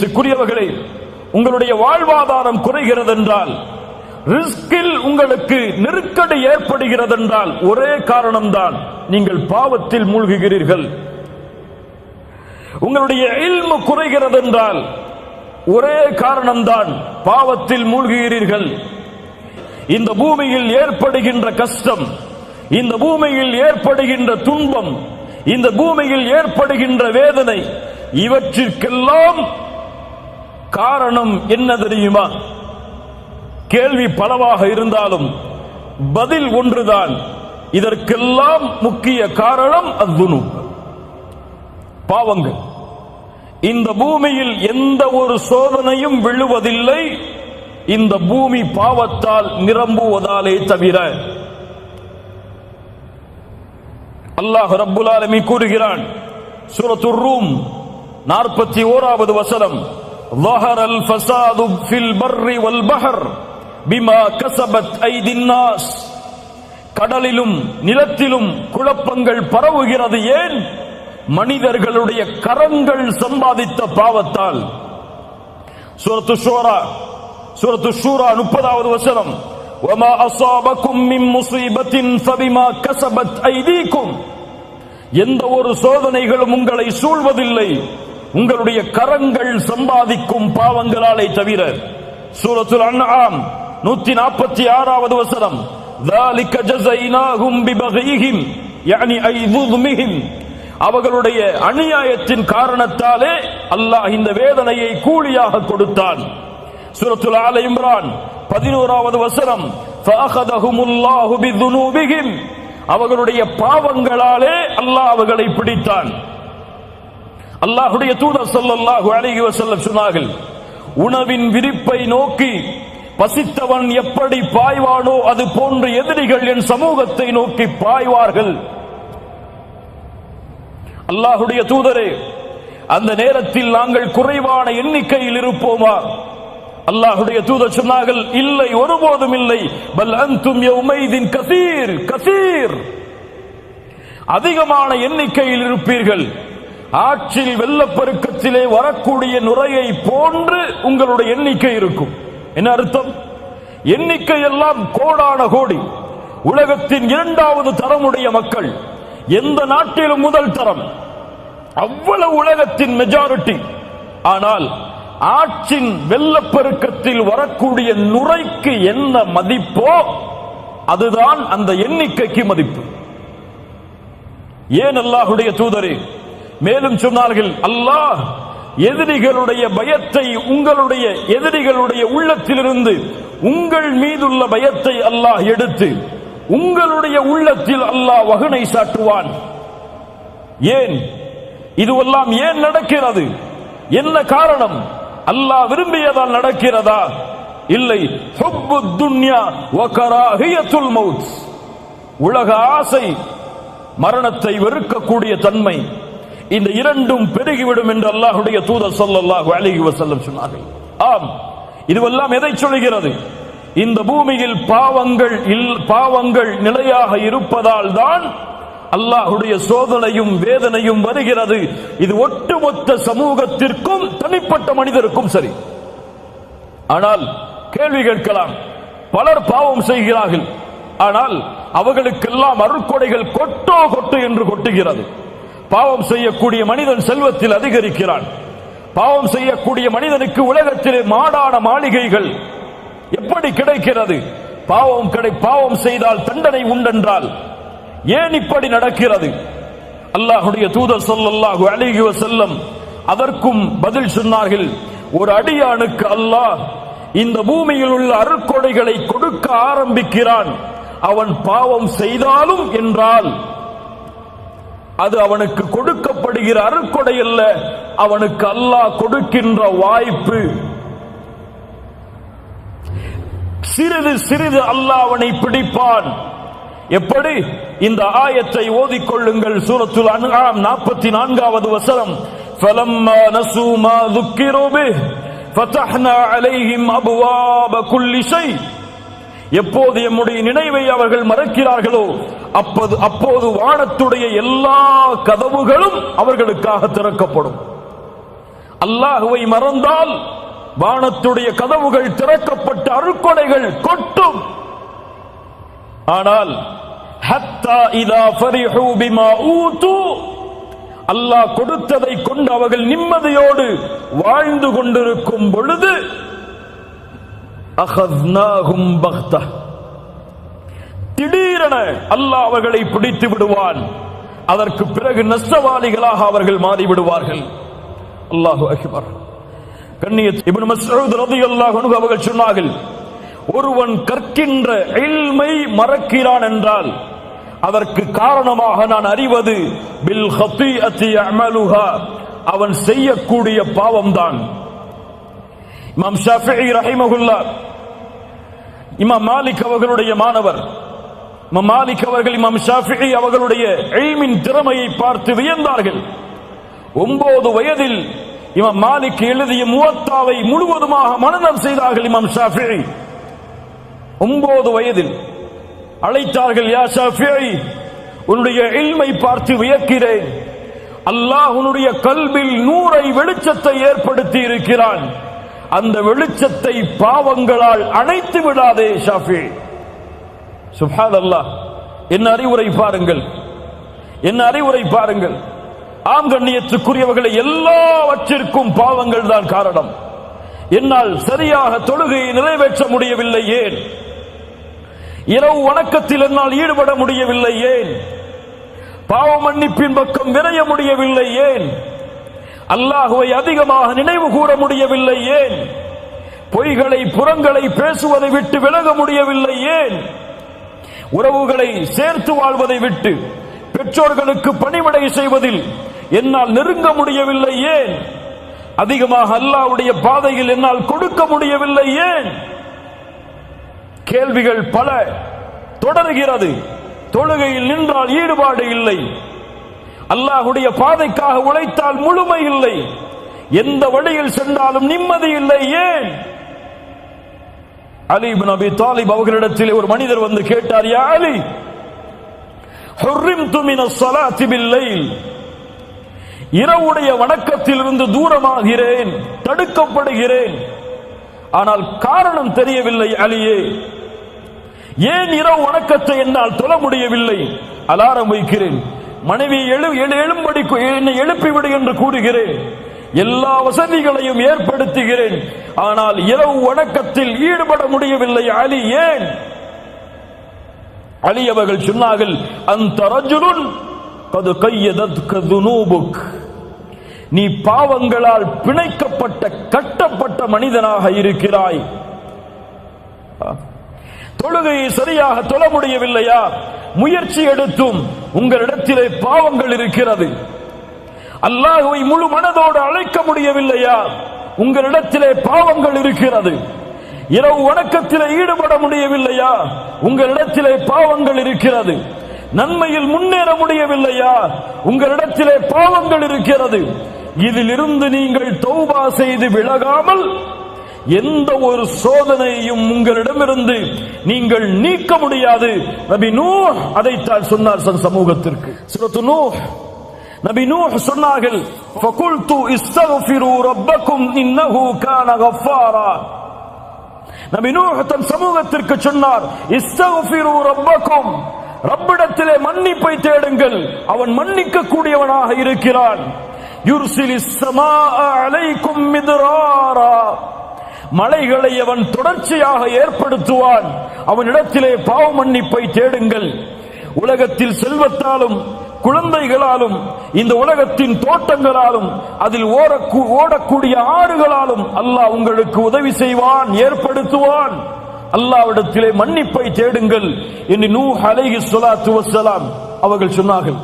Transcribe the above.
குறியவர்களே உங்களுடைய வாழ்வாதாரம் குறைகிறது என்றால் ரிஸ்கில் உங்களுக்கு நெருக்கடி ஏற்படுகிறது என்றால் ஒரே காரணம்தான் நீங்கள் பாவத்தில் மூழ்குகிறீர்கள். உங்களுடைய இல்மு குறைகிறது என்றால் ஒரே காரணம்தான் பாவத்தில் மூழ்குகிறீர்கள். இந்த பூமியில் ஏற்படுகின்ற கஷ்டம் இந்த பூமியில் ஏற்படுகின்ற துன்பம் இந்த பூமியில் ஏற்படுகின்ற வேதனை இவற்றிற்கெல்லாம் காரணம் என்ன தெரியுமா? கேள்வி பலவாக இருந்தாலும் பதில் ஒன்றுதான். இதற்கெல்லாம் முக்கிய காரணம் அத்துணு. பாவங்கள். இந்த பூமியில் எந்த ஒரு சோதனையும் விழுவதில்லை. இந்த பூமி பாவத்தால் நிரம்புவதாலே தவிர. அல்லாஹ் ரப்புல் ஆலமி கூறுகிறான் சூரத்துர் ரூம் நாற்பத்தி ஓராவது வசனம். ظهر الفساد في البر والبحر بما كسبت أيدي الناس கடலிலும் நிலத்திலும் குழப்பங்கள் பரவுகிறது ஏன் மனிதர்களுடைய கரங்கள் சம்பாதித்த பாவத்தால் சூரத்து ஷூரா சூரத்து ஷூரா முப்பதாவது வசனம் وما أصابكم من مصيبة فبما كسبت أيديكم எந்த ஒரு சோதனைகளும் உங்களை சூழ்வதில்லை உங்களுடைய கரங்கள் சம்பாதிக்கும் பாவங்களாலே தவிர சூரத்துல் அன்ஆம் நூத்தி நாற்பத்தி ஆறாவது வசனம் ذَلِكَ جَزَيْنَاهُمْ بِبَغِيهِمْ يعني أي ظلمهم அவர்களுடைய அநியாயத்தின் காரணத்தாலே அல்லாஹ் இந்த வேதனையை கூலியாக கொடுத்தான் சூரத்துல் ஆல இம்ரான் பதினோராவது வசனம் فَأَخَذَهُمُ اللَّهُ بِذُنُوبِهِمْ அவர்களுடைய பாவங்களாலே அல்லாஹ் அவர்களை பிடித்தான் அல்லாஹுடைய தூதர் ஸல்லல்லாஹு அழகி வசல்ல சொன்னார்கள் உணவின் விரிப்பை நோக்கி பசித்தவன் எப்படி பாய்வானோ அது போன்று எதிரிகள் என் சமூகத்தை நோக்கி பாய்வார்கள். அல்லாஹுடைய தூதரே அந்த நேரத்தில் நாங்கள் குறைவான எண்ணிக்கையில் இருப்போமா? அல்லாஹுடைய தூதர் சொன்னார்கள் இல்லை ஒருபோதும் இல்லை. பல் அந்தும் யௌமைதின் கசீர் கசீர். அதிகமான எண்ணிக்கையில் இருப்பீர்கள். ஆற்றில் வெள்ளப்பெருக்கத்திலே வரக்கூடிய நுரையை போன்று உங்களுடைய எண்ணிக்கை இருக்கும். என்ன அர்த்தம்? எண்ணிக்கை எல்லாம் கோடான கோடி. உலகத்தின் இரண்டாவது தரமுடைய மக்கள். எந்த நாட்டிலும் முதல் தரம். அவ்வளவு உலகத்தின் மெஜாரிட்டி ஆனால் ஆற்றின் வெள்ளப்பெருக்கத்தில் வரக்கூடிய நுரைக்கு என்ன மதிப்போ அதுதான் அந்த எண்ணிக்கைக்கு மதிப்பு. ஏன் அல்லாஹுடைய தூதரே? மேலும் சொன்னார்கள் அல்லாஹ் எதிரிகளுடைய பயத்தை உங்களுடைய எதிரிகளுடைய உள்ளத்திலிருந்து உங்கள் மீதுள்ள பயத்தை அல்லாஹ் எடுத்து உங்களுடைய உள்ளத்தில் அல்லாஹ் வகுனை சாட்டுவான். ஏன்? இதுவெல்லாம் ஏன் நடக்கிறது? என்ன காரணம்? அல்லாஹ் விரும்பியதால் நடக்கிறதா? இல்லை. உலக ஆசை மரணத்தை வெறுக்கக்கூடிய தன்மை. இந்த இரண்டும் பெருகிவிடும் என்று அல்லாஹுடைய தூதர் சொல்லல்லாஹு அழகி வசல்லம் சொன்னார்கள். ஆம் இதுவெல்லாம் எதை சொல்கிறது? இந்த பூமியில் பாவங்கள் இல்- பாவங்கள் நிலையாக இருப்பதால் தான் அல்லாஹுடைய சோதனையும் வேதனையும் வருகிறது. இது ஒட்டுமொத்த சமூகத்திற்கும் தனிப்பட்ட மனிதருக்கும் சரி. ஆனால் கேள்வி கேட்கலாம். பலர் பாவம் செய்கிறார்கள். ஆனால் அவர்களுக்கெல்லாம் அருட்கொடைகள் கொட்டோ கொட்டு என்று கொட்டுகிறது. பாவம் செய்யக்கூடிய மனிதன் செல்வத்தில் அதிகரிக்கிறான். பாவம் செய்யக்கூடிய மனிதனுக்கு உலகத்திலே மாடான மாளிகைகள் எப்படி கிடைக்கிறது? பாவம் கிடை பாவம் செய்தால் தண்டனை உண்டென்றால் ஏன் இப்படி நடக்கிறது? அல்லாஹுடைய தூதர் ஸல்லல்லாஹு அழகி செல்லம் அதற்கும் பதில் சொன்னார்கள் ஒரு அடியானுக்கு அல்லாஹ் இந்த பூமியில் உள்ள அருக்கொடைகளை கொடுக்க ஆரம்பிக்கிறான். அவன் பாவம் செய்தாலும் என்றால் அது அவனுக்கு கொடுக்கப்படுகிற அருட்கொடை அல்ல அவனுக்கு அல்லாஹ் கொடுக்கின்ற வாய்ப்பு சிறிது சிறிது அல்லாஹ் அவனை பிடிப்பான் எப்படி இந்த ஆயத்தை ஓதிக்கொள்ளுங்கள் சூரத்துல் அன்ஆம் நாற்பத்தி நான்காவது வசனம் فَلَمَّا نَسُوا مَا ذُكِّرُوا بِهِ فَتَحْنَا عَلَيْهِمْ أَبْوَابَ كُلِّ شَيْءٍ எப்போது எம்முடைய நினைவை அவர்கள் மறக்கிறார்களோ அப்போது அப்போது வானத்துடைய எல்லா கதவுகளும் அவர்களுக்காக திறக்கப்படும். அல்லாஹுவை மறந்தால் வானத்துடைய கதவுகள் திறக்கப்பட்ட அருக்கொடைகள் கொட்டும். ஆனால் ஹத்தா இதா ஃபரிஹு பிமா ஊது அல்லாஹ் கொடுத்ததை கொண்டு அவர்கள் நிம்மதியோடு வாழ்ந்து கொண்டிருக்கும் பொழுது அகத்னாகும் பக்தா. திடீரென அல்லாஹ் அவர்களை பிடித்து விடுவான். அதற்கு பிறகு நஷ்டவாளிகளாக அவர்கள் மாறிவிடுவார்கள் அல்லாஹு அகிபர். கண்ணியத் இப்னு மஸ்ஊத் ரலியல்லாஹு அன்ஹு அவர்கள் சொன்னார்கள் ஒருவன் கற்கின்ற இல்மை மறக்கிறான் என்றால் அதற்கு காரணமாக நான் அறிவது பில் ஹத்தீஅத்தி அமலுஹா அவன் செய்யக்கூடிய பாவம்தான். இமாம் ஷாஃபிஈ ரஹிமகுல்லா இமாம் மாலிக் அவர்களுடைய மாணவர் இமாம் மாலிக் அவர்கள் இமாம் ஷாஃபிஈ அவர்களுடைய எய்மின் திறமையை பார்த்து வியந்தார்கள். ஒன்பது வயதில் இமாம் மாலிக் எழுதிய முவத்தாவை முழுவதுமாக மனநம் செய்தார்கள் இமாம் ஷாஃபிஈ ஒன்பது வயதில் அழைத்தார்கள் யா ஷாஃபிஈ உன்னுடைய இல்மை பார்த்து வியக்கிறேன். அல்லாஹ் உன்னுடைய கல்வில் நூறை வெளிச்சத்தை ஏற்படுத்தி இருக்கிறான். அந்த வெளிச்சத்தை பாவங்களால் அணைத்து விடாதே ஷாஃபி. சுப்ஹான் அல்லாஹ் என்ன அறிவுரை பாருங்கள். என்ன அறிவுரை பாருங்கள். ஆம் கண்ணியத்துக்குரியவர்களை எல்லாவற்றிற்கும் பாவங்கள் தான் காரணம். என்னால் சரியாக தொழுகையை நிறைவேற்ற முடியவில்லை ஏன்? இரவு வணக்கத்தில் என்னால் ஈடுபட முடியவில்லை ஏன்? பாவ மன்னிப்பின் பக்கம் விரைய முடியவில்லை ஏன்? அல்லாஹுவை அதிகமாக நினைவு கூற முடியவில்லை ஏன்? பொய்களை புறங்களை பேசுவதை விட்டு விலக முடியவில்லை ஏன்? உறவுகளை சேர்த்து வாழ்வதை விட்டு பெற்றோர்களுக்கு பணிவிடை செய்வதில் என்னால் நெருங்க முடியவில்லை ஏன்? அதிகமாக அல்லாஹ்வுடைய பாதையில் என்னால் கொடுக்க முடியவில்லை ஏன்? கேள்விகள் பல. தொடர்கிறது. தொழுகையில் நின்றால் ஈடுபாடு இல்லை. அல்லாஹுடைய பாதைக்காக உழைத்தால் முழுமை இல்லை. எந்த வழியில் சென்றாலும் நிம்மதி இல்லை ஏன்? அலி இப்னு அபி தாலிப் அவர்களிடத்தில் ஒரு மனிதர் வந்து கேட்டார் யா அலி ஹுர்ரிம்து மினஸ் ஸலாத்தி பில்லைல். இரவுடைய வணக்கத்திலிருந்து தூரமாகிறேன் தடுக்கப்படுகிறேன். ஆனால் காரணம் தெரியவில்லை அலியே. ஏன் இரவு வணக்கத்தை என்னால் தொழ முடியவில்லை? அலாரம் வைக்கிறேன். மனைவி எழு எழும்படி என்னை எழுப்பிவிடு என்று கூறுகிறேன். எல்லா வசதிகளையும் ஏற்படுத்துகிறேன். ஆனால் இரவு வணக்கத்தில் ஈடுபட முடியவில்லை அலி ஏன்? அலி அவர்கள் சொன்னார்கள் அந்த ரஜுலுன் கது நீ பாவங்களால் பிணைக்கப்பட்ட கட்டப்பட்ட மனிதனாக இருக்கிறாய். தொழுகையை சரியாக தொழ முடியவில்லையா? முயற்சி எடுத்தும் உங்களிடத்திலே பாவங்கள் இருக்கிறது. அல்லாஹுவை முழு மனதோடு அழைக்க முடியவில்லையா? உங்களிடத்திலே பாவங்கள் இருக்கிறது. இரவு வணக்கத்திலே ஈடுபட முடியவில்லையா? உங்களிடத்திலே பாவங்கள் இருக்கிறது. நன்மையில் முன்னேற முடியவில்லையா? உங்களிடத்திலே பாவங்கள் இருக்கிறது. இதிலிருந்து நீங்கள் தௌபா செய்து விலகாமல் எந்த ஒரு சோதனையையும் உங்களிடமிருந்து நீங்கள் நீக்க முடியாது. நபி நூ அதை சொன்னார் சமூகத்திற்கு. சுரத்து நூ நபி நூ சொன்னார்கள் ஃபகுல்து இஸ்தக்ஃபிரு ரப்பக்கும் இன்னஹு கான கஃபாரா நபி நூ தன் சமூகத்திற்கு சொன்னார் இஸ்தக்ஃபிரு ரப்பக்கும். ரப்பிடத்திலே மன்னிப்பை தேடுங்கள். அவன் மன்னிக்க கூடியவனாக இருக்கிறான். யுர்சிலி சமா அலைக்கும் மிதுராரா. மலைகளை அவன் தொடர்ச்சியாக ஏற்படுத்துவான். அவனிடத்திலே பாவ மன்னிப்பை தேடுங்கள். உலகத்தில் செல்வத்தாலும் குழந்தைகளாலும் இந்த உலகத்தின் தோட்டங்களாலும் அதில் ஓடக்கூடிய ஆறுகளாலும் அல்லாஹ் உங்களுக்கு உதவி செய்வான் ஏற்படுத்துவான். அல்லாவிடத்திலே மன்னிப்பை தேடுங்கள் என்று நூ அலைஹி ஸலாத்து வசலாம் அவர்கள் சொன்னார்கள்.